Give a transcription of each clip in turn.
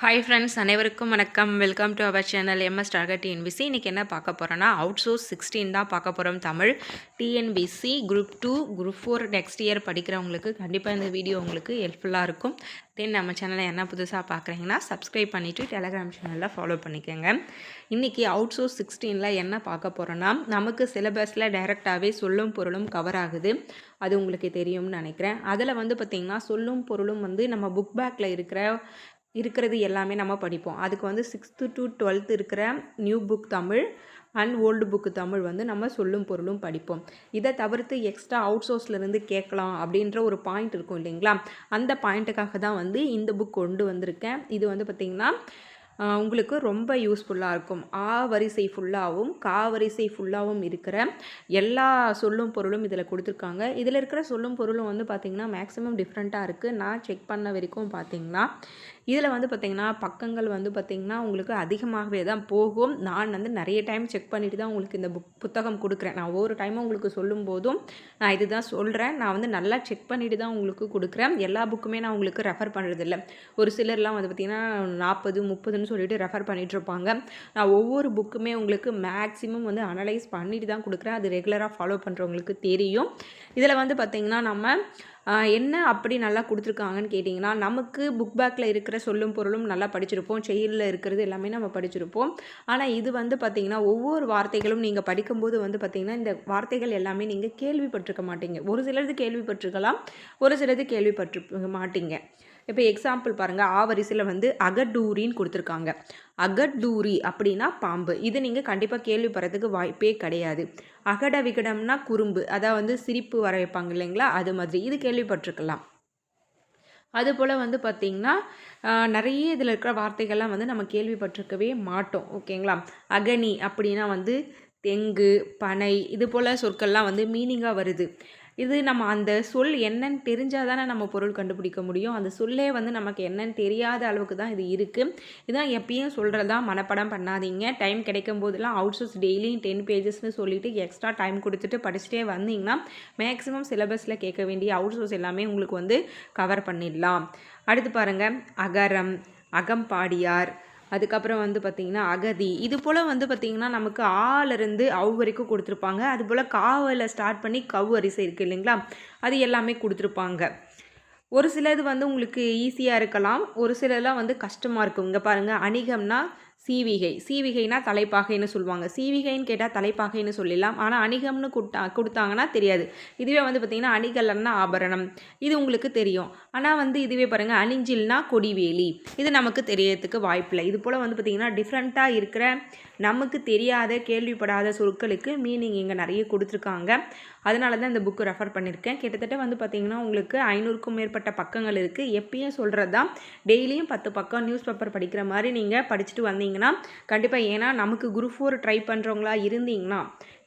Hi friends அனைவருக்கும் வணக்கம். Welcome to our channel MS target TNPSC இன்றைக்கி என்ன பார்க்க போகிறோன்னா அவுட் சோர்ஸ் சிக்ஸ்டீன் தான் பார்க்க போகிறோம் Tamil. TNPSC group two group four next year படிக்கிறவங்களுக்கு கண்டிப்பாக இந்த வீடியோ உங்களுக்கு ஹெல்ப்ஃபுல்லாக இருக்கும். தென் நம்ம சேனலை என்ன புதுசாக பார்க்குறீங்கன்னா சப்ஸ்கிரைப் பண்ணிவிட்டு டெலகிராம் சேனலில் ஃபாலோ பண்ணிக்கோங்க. இன்றைக்கி அவுட் சோர்ஸ் சிக்ஸ்டீனில் என்ன பார்க்க போகிறோன்னா நமக்கு சிலபஸில் டைரெக்டாகவே சொல்லும் பொருளும் கவர் ஆகுது. அது உங்களுக்கு தெரியும்னு நினைக்கிறேன். அதில் வந்து பார்த்திங்கன்னா சொல்லும் பொருளும் வந்து நம்ம புக் பேக்கில் இருக்கிற இருக்கிறது எல்லாமே நம்ம படிப்போம். அதுக்கு வந்து சிக்ஸ்த்து டு டுவெல்த் இருக்கிற new book Tamil and old book Tamil வந்து நம்ம சொல்லும் பொருளும் படிப்போம். இதை தவிர்த்து எக்ஸ்ட்ரா அவுட் சோர்ஸ்லேருந்து கேட்கலாம் அப்படின்ற ஒரு பாயிண்ட் இருக்கும் இல்லைங்களா? அந்த பாயிண்ட்டுக்காக தான் வந்து இந்த புக் கொண்டு வந்திருக்கேன். இது வந்து பார்த்திங்கன்னா உங்களுக்கு ரொம்ப யூஸ்ஃபுல்லாக இருக்கும். ஆ வரிசை ஃபுல்லாகவும் கா வரிசை ஃபுல்லாகவும் இருக்கிற எல்லா சொல்லும் பொருளும் இதில் கொடுத்துருக்காங்க. இதில் இருக்கிற சொல்லும் பொருளும் வந்து பார்த்திங்கன்னா மேக்ஸிமம் டிஃப்ரெண்ட்டாக இருக்குது நான் செக் பண்ண வரைக்கும் பார்த்திங்கன்னா இதில் வந்து பார்த்திங்கன்னா பக்கங்கள் வந்து பார்த்திங்கன்னா உங்களுக்கு அதிகமாகவே தான் போகும். நான் வந்து நிறைய டைம் செக் பண்ணிவிட்டு தான் உங்களுக்கு இந்த புக் புத்தகம் கொடுக்குறேன். நான் ஒவ்வொரு டைமும் உங்களுக்கு சொல்லும் போதும் நான் இது தான் சொல்கிறேன் நான் வந்து நல்லா செக் பண்ணிவிட்டு தான் உங்களுக்கு கொடுக்குறேன். எல்லா புக்குமே நான் உங்களுக்கு ரெஃபர் பண்ணுறதில்ல ஒரு சிலர்லாம் வந்து பார்த்திங்கன்னா நாற்பது முப்பதுன்னு சொல்லிட்டு ரெஃபர் பண்ணிகிட்ருப்பாங்க நான் ஒவ்வொரு புக்குமே உங்களுக்கு மேக்ஸிமம் வந்து அனலைஸ் பண்ணிட்டு தான் கொடுக்குறேன். அது ரெகுலராக ஃபாலோ பண்ணுறவங்களுக்கு தெரியும். இதில் வந்து பார்த்திங்கன்னா நம்ம என்ன அப்படி நல்லா கொடுத்துருக்காங்கன்னு கேட்டிங்கன்னா நமக்கு புக் பேக்கில் இருக்கிற சொல்லும் பொருளும் நல்லா படிச்சிருப்போம். செயலில் இருக்கிறது எல்லாமே நம்ம படிச்சிருப்போம். ஆனால் இது வந்து பார்த்திங்கன்னா ஒவ்வொரு வார்த்தைகளும் நீங்கள் படிக்கும்போது வந்து பார்த்திங்கன்னா இந்த வார்த்தைகள் எல்லாமே நீங்கள் கேள்விப்பட்டிருக்க மாட்டீங்க. ஒரு சிலது கேள்விப்பட்டிருக்கலாம் ஒரு சிலது கேள்விப்பட்டிருக்க மாட்டீங்க. இப்போ எக்ஸாம்பிள் பாருங்கள் ஆவரிசையில் வந்து அகடூரின்னு கொடுத்துருக்காங்க. அகடூரி அப்படின்னா பாம்பு. இது நீங்கள் கண்டிப்பாக கேள்விப்படுறதுக்கு வாய்ப்பே கிடையாது. அகட விகடம்னா குறும்பு. அதாவது வந்து சிரிப்பு வர வைப்பாங்க இல்லைங்களா? அது மாதிரி. இது கேள்விப்பட்டிருக்கலாம். அதுபோல் வந்து பார்த்திங்கன்னா நிறைய இதில் இருக்கிற வார்த்தைகள்லாம் வந்து நம்ம கேள்விப்பட்டிருக்கவே மாட்டோம். ஓகேங்களா? அகனி அப்படின்னா வந்து தெங்கு பனை இது போல் சொற்கள்லாம் வந்து மீனிங்காக வருது. இது நம்ம அந்த சொல் என்னன்னு தெரிஞ்சால் தானே நம்ம பொருள் கண்டுபிடிக்க முடியும். அந்த சொல்லே வந்து நமக்கு என்னன்னு தெரியாத அளவுக்கு தான் இது இருக்குது இதான் எப்பயும் சொல்கிறதா மனப்படம் பண்ணாதீங்க. டைம் கிடைக்கும் போதெல்லாம் அவுட் சோர்ஸ் டெய்லியும் டென் பேஜஸ்னு சொல்லிவிட்டு எக்ஸ்ட்ரா டைம் கொடுத்துட்டு படிச்சுட்டே வந்தீங்கன்னா மேக்ஸிமம் சிலபஸில் கேட்க வேண்டிய அவுட் சோர்ஸ் எல்லாமே உங்களுக்கு வந்து கவர் பண்ணிடலாம். அடுத்து பாருங்கள் அகரம் அகம்பாடியார் அதுக்கப்புறம் வந்து பார்த்திங்கன்னா அகதி. இது போல் வந்து பார்த்திங்கன்னா நமக்கு ஆலேருந்து அவு வரைக்கும் கொடுத்துருப்பாங்க. அது போல் காவில் ஸ்டார்ட் பண்ணி கவ் வரிசை இருக்குது இல்லைங்களா? அது எல்லாமே கொடுத்துருப்பாங்க. ஒரு சிலது வந்து உங்களுக்கு ஈஸியாக இருக்கலாம். ஒரு சிலதெல்லாம் வந்து கஷ்டமாக இருக்கும். இங்கே பாருங்கள் அணிகம்னா சீவிகை. சீவிகைனா தலைப்பாகைன்னு சொல்லுவாங்க. சீவிகைன்னு கேட்டால் தலைப்பாகைன்னு சொல்லிடலாம். ஆனால் அணிகம்னு கொடுத்தா கொடுத்தாங்கன்னா தெரியாது. இதுவே வந்து பார்த்திங்கன்னா அணிகலன்னா ஆபரணம். இது உங்களுக்கு தெரியும். ஆனால் வந்து இதுவே பாருங்கள் அணிஞ்சில்னா கொடிவேலி. இது நமக்கு தெரியறதுக்கு வாய்ப்பில்லை. இது போல் வந்து பார்த்திங்கன்னா டிஃப்ரெண்ட்டாக இருக்கிற நமக்கு தெரியாத கேள்விப்படாத சொற்களுக்கு மீனிங் இங்கே நிறைய கொடுத்துருக்காங்க. அதனால தான் இந்த புக்கு ரெஃபர் பண்ணியிருக்கேன் கிட்டத்தட்ட வந்து பார்த்திங்கன்னா உங்களுக்கு ஐநூறுக்கும் மேற்பட்ட பக்கங்கள் இருக்குது எப்பயும் சொல்கிறது தான் டெய்லியும் பத்து பக்கம் நியூஸ் பேப்பர் படிக்கிற மாதிரி நீங்கள் படிச்சுட்டு வந்தீங்க. பண்ணிங்கன்னா கண்டிப்பாக ஏன்னா நமக்கு குரூப் ஃபோர் ட்ரை பண்ணுறவங்களா இருந்தீங்கன்னா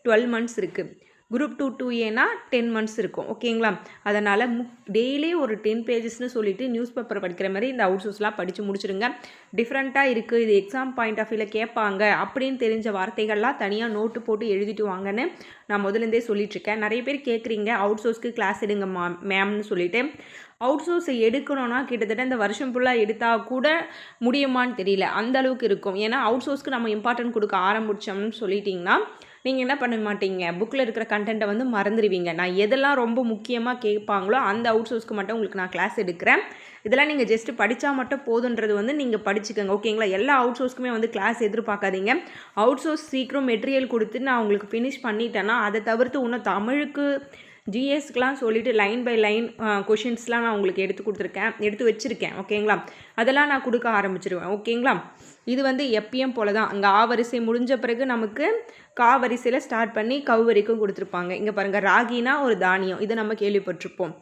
டுவெல் மந்த்ஸ் இருக்குது குரூப் டூ டூ ஏனா டென் மந்த்ஸ் இருக்கும். ஓகேங்களா? அதனால் மு டெய்லி ஒரு டென் பேஜஸ்னு சொல்லிவிட்டு நியூஸ் பேப்பர் படிக்கிற மாதிரி இந்த அவுட் சோர்ஸ்லாம் படித்து முடிச்சுருங்க டிஃப்ரெண்ட்டாக இருக்குது இது எக்ஸாம் பாயிண்ட் ஆஃப் வியூவில் கேட்பாங்க அப்படின்னு தெரிஞ்ச வார்த்தைகள்லாம் தனியாக நோட்டு போட்டு எழுதிட்டு வாங்கன்னு நான் முதலேருந்தே சொல்லிட்டுருக்கேன். நிறைய பேர் கேட்குறீங்க அவுட் சோர்ஸ்க்கு கிளாஸ் எடுங்க மா மேம்னு சொல்லிவிட்டு அவுட் சோர்ஸை எடுக்கணும்னா கிட்டத்தட்ட இந்த வருஷம் ஃபுல்லாக எடுத்தால் கூட முடியுமான்னு தெரியல. அந்த அளவுக்கு இருக்கும். ஏன்னா அவுட் சோர்ஸ்க்கு நம்ம இம்பார்ட்டன்ட் கொடுக்க ஆரம்பித்தோம்னு சொல்லிட்டிங்கன்னா நீங்கள் என்ன பண்ண மாட்டீங்க? புக்கில் இருக்கிற கண்டென்ட்டை வந்து மறந்துடுவீங்க நான் எதெல்லாம் ரொம்ப முக்கியமாக கேட்பாங்களோ அந்த அவுட் சோர்ஸ்க்கு மட்டும் உங்களுக்கு நான் கிளாஸ் எடுக்கிறேன். இதெல்லாம் நீங்கள் ஜஸ்ட்டு படித்தா மட்டும் போதுன்றது வந்து நீங்கள் படிச்சுக்கோங்க. ஓகேங்களா எல்லா அவுட் சோர்ஸ்க்குமே வந்து கிளாஸ் எதிர்பார்க்காதீங்க. அவுட் சோர்ஸ் சீக்கிரம் மெட்டீரியல் கொடுத்து நான் உங்களுக்கு ஃபினிஷ் பண்ணிட்டேன்னா அதை தவிர்த்து இன்னும் தமிழுக்கு ஜிஎஸ்க்கெலாம் சொல்லிவிட்டு லைன் பை லைன் கொஷின்ஸ்லாம் நான் உங்களுக்கு எடுத்து கொடுத்துருக்கேன். எடுத்து வச்சுருக்கேன். ஓகேங்களா? அதெல்லாம் நான் கொடுக்க ஆரம்பிச்சிருவேன். ஓகேங்களா? இது வந்து எப்பயும் போல தான் அங்கே ஆ வரிசை முடிஞ்ச பிறகு நமக்கு கா வரிசையில் ஸ்டார்ட் பண்ணி கவு வரைக்கும் கொடுத்துருப்பாங்க. இங்கே பாருங்கள் ராகினா ஒரு தானியம். இதை நம்ம கேள்விப்பட்டிருப்போம்.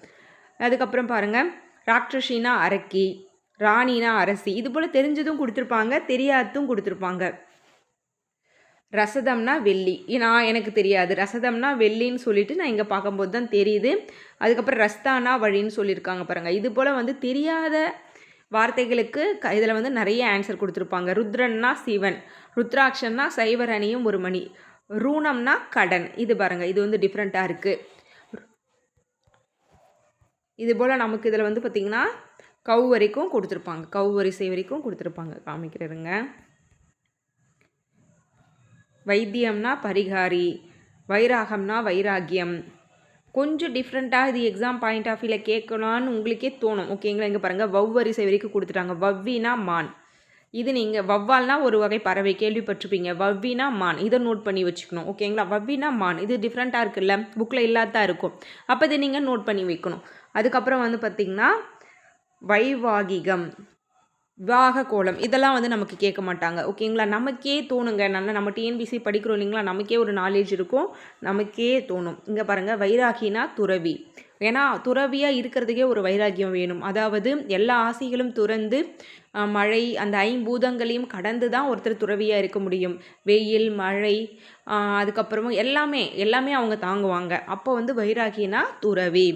அதுக்கப்புறம் பாருங்கள் ராட்சசினா அரக்கி ராணினா அரசி. இது போல் தெரிஞ்சதும் கொடுத்துருப்பாங்க தெரியாததும் கொடுத்துருப்பாங்க. ரசதம்னா வெள்ளி. நான் எனக்கு தெரியாது. ரசதம்னா வெள்ளின்னு சொல்லிட்டு நான் இங்கே பார்க்கும்போது தான் தெரியுது. அதுக்கப்புறம் ரஸ்தானா வழின்னு சொல்லியிருக்காங்க பாருங்கள் இது போல் வந்து தெரியாத வார்த்தைகளுக்கு க இதில் வந்து நிறைய ஆன்சர் கொடுத்துருப்பாங்க. ருத்ரன்னா சிவன் ருத்ராட்சன்னா சைவர் அணியும் ஒரு மணி ரூணம்னா கடன். இது பாருங்கள் இது வந்து டிஃப்ரெண்ட்டாக இருக்குது இது போல் நமக்கு இதில் வந்து பார்த்திங்கன்னா கவ் வரைக்கும் கொடுத்துருப்பாங்க. கவ் வரிசை வரைக்கும் கொடுத்துருப்பாங்க. காமிக்கிறேருங்க. வைத்தியம்னா பரிகாரி வைராகம்னா வைராகியம். கொஞ்சம் டிஃப்ரெண்ட்டாக இது எக்ஸாம் பாயிண்ட் ஆஃப் வியூவில் கேட்கலான்னு உங்களுக்கே தோணும். ஓகேங்களா இங்கே பாருங்கள் வவ்வரிசை வரைக்கும் கொடுத்துட்டாங்க. வவ்வினா மான். இது நீங்கள் வவ்வால்னா ஒரு வகை பறவை. கேள்விப்பட்டிருப்பீங்க. வவ்வினா மான். இதை நோட் பண்ணி வச்சுக்கணும். ஓகேங்களா வவ்வினா மான். இது டிஃப்ரெண்ட்டாக இருக்குல்ல? புக்கில் இல்லாதான் இருக்கும். அப்போ இதை நீங்கள் நோட் பண்ணி வைக்கணும். அதுக்கப்புறம் வந்து பார்த்திங்கன்னா வைவாகிகம். விவாக கோலம் இதெல்லாம் வந்து நமக்கு கேட்க மாட்டாங்க. ஓகேங்களா? நமக்கே தோணுங்க. நல்லா நம்ம டிஎன்பிசி படிக்கிறோம் இல்லைங்களா? நமக்கே ஒரு நாலேஜ் இருக்கும். நமக்கே தோணும். இங்கே பாருங்கள் வைராகினா துறவி. ஏன்னா துறவியாக இருக்கிறதுக்கே ஒரு வைராக்கியம் வேணும். அதாவது எல்லா ஆசைகளும் துறந்து மழை அந்த ஐம்பூதங்களையும் கடந்து தான் ஒருத்தர் துறவியாக இருக்க முடியும். வெயில் மழை அதுக்கப்புறமா எல்லாமே எல்லாமே அவங்க தாங்குவாங்க. அப்போ வந்து வைராகினா துறவி.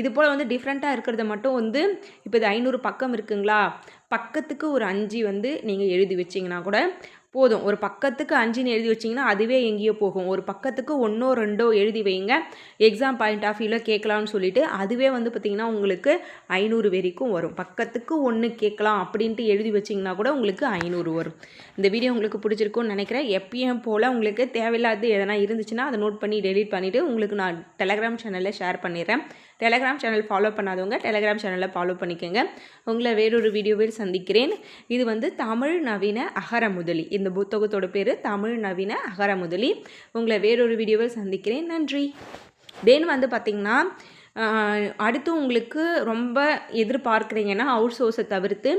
இது போல் வந்து டிஃப்ரெண்ட்டாக இருக்கிறத மட்டும் வந்து இப்போ இது ஐநூறு பக்கம் இருக்குங்களா? பக்கத்துக்கு ஒரு அஞ்சு வந்து நீங்கள் எழுதி வச்சிங்கன்னா கூட போதும். ஒரு பக்கத்துக்கு அஞ்சுன்னு எழுதி வச்சிங்கன்னா அதுவே எங்கேயோ போகும். ஒரு பக்கத்துக்கு ஒன்றோ ரெண்டோ எழுதி வைங்க. எக்ஸாம் பாயிண்ட் ஆஃப் வியூவில் கேட்கலாம்னு சொல்லிட்டு அதுவே வந்து பார்த்திங்கன்னா உங்களுக்கு ஐநூறு வரைக்கும் வரும். பக்கத்துக்கு ஒன்று கேட்கலாம் அப்படின்ட்டு எழுதி வச்சிங்கன்னா கூட உங்களுக்கு ஐநூறு வரும். இந்த வீடியோ உங்களுக்கு பிடிச்சிருக்கும்னு நினைக்கிறேன். எப்பயும் போல் உங்களுக்கு தேவையில்லாத எதனா இருந்துச்சுன்னா அதை நோட் பண்ணி டெலீட் பண்ணிவிட்டு உங்களுக்கு நான் டெலகிராம் சேனலில் ஷேர் பண்ணிடுறேன். டெலகிராம் சேனல் ஃபாலோ பண்ணாதவங்க டெலகிராம் சேனலை ஃபாலோ பண்ணிக்கோங்க. உங்களை வேறொரு வீடியோவில் சந்திக்கிறேன். இது வந்து தமிழ் நவீன அகர முதலி. இந்த புத்தகத்தோட பேர் தமிழ் நவீன அகர முதலி. உங்களை வேறொரு வீடியோவில் சந்திக்கிறேன். நன்றி. தென் வந்து பார்த்திங்கன்னா அடுத்து உங்களுக்கு ரொம்ப எதிர்பார்க்குறீங்கன்னா அவுட் சோர்ஸை தவிர்த்து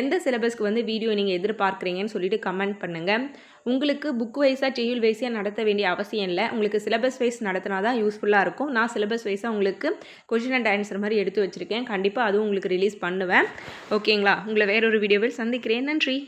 எந்த சிலபஸ்க்கு வந்து வீடியோ நீங்கள் எதிர்பார்க்குறீங்கன்னு சொல்லிட்டு கமெண்ட் பண்ணுங்கள் உங்களுக்கு புக் வைஸாக டெய்ல் வைஸாக நடத்த வேண்டிய அவசியம் இல்லை. உங்களுக்கு சிலபஸ் வைஸ் நடத்தினா தான் யூஸ்ஃபுல்லாக இருக்கும். நான் சிலபஸ் வைஸாக உங்களுக்கு கொஷின் அண்ட் ஆன்சர் மாதிரி எடுத்து வச்சுருக்கேன். கண்டிப்பாக அதுவும் உங்களுக்கு ரிலீஸ் பண்ணுவேன். ஓகேங்களா உங்களை வேறொரு வீடியோவில் சந்திக்கிறேன். நன்றி.